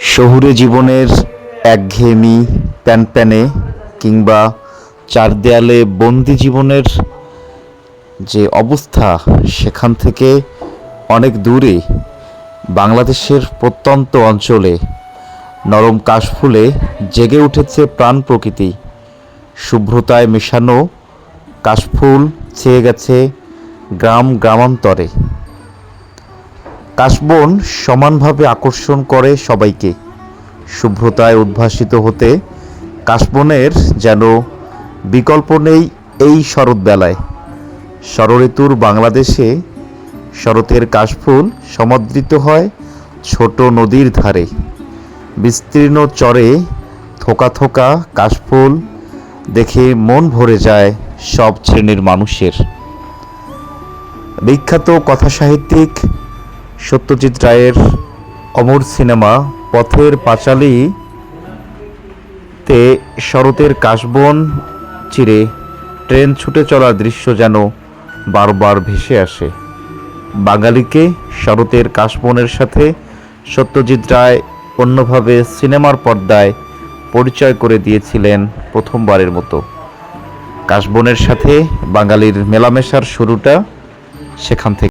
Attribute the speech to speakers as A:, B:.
A: শহুরে জীবনের একঘেয়েমি প্যানপ্যানে কিংবা চার দেয়ালে বন্দি জীবনের যে অবস্থা, সেখান থেকে অনেক দূরে বাংলাদেশের প্রত্যন্ত অঞ্চলে নরম কাশফুলে জেগে উঠেছে প্রাণ প্রকৃতি। শুভ্রতায় মেশানো কাশফুল ছেয়ে গেছে গ্রাম, গ্রামান্তরে। কাশবন সমানভাবে আকর্ষণ করে সবাইকে। শুভ্রতায় উদ্ভাসিত হতে কাশবনের যেন বিকল্প নেই এই শরৎবেলায়। শরঋতুর বাংলাদেশে শরতের কাশফুল সমাদৃত হয় ছোট নদীর ধারে। বিস্তীর্ণ চরে থোকা থোকা কাশফুল দেখে মন ভরে যায় সব শ্রেণির মানুষের। বিখ্যাত কথাসাহিত্যিক সত্যজিৎ রায়ের অমর সিনেমা পথের পাঁচালী তে শরতের কাশবন চিরে ট্রেন ছুটে চলার দৃশ্য যেন বারবার ভেসে আসে। বাঙালিকে শরতের কাশবনের সাথে সত্যজিৎ রায় অন্যভাবে সিনেমার পর্দায় পরিচয় করে দিয়েছিলেন প্রথমবারের মতো। কাশবনের সাথে বাঙালির মেলামেশার শুরুটা সেখান থেকে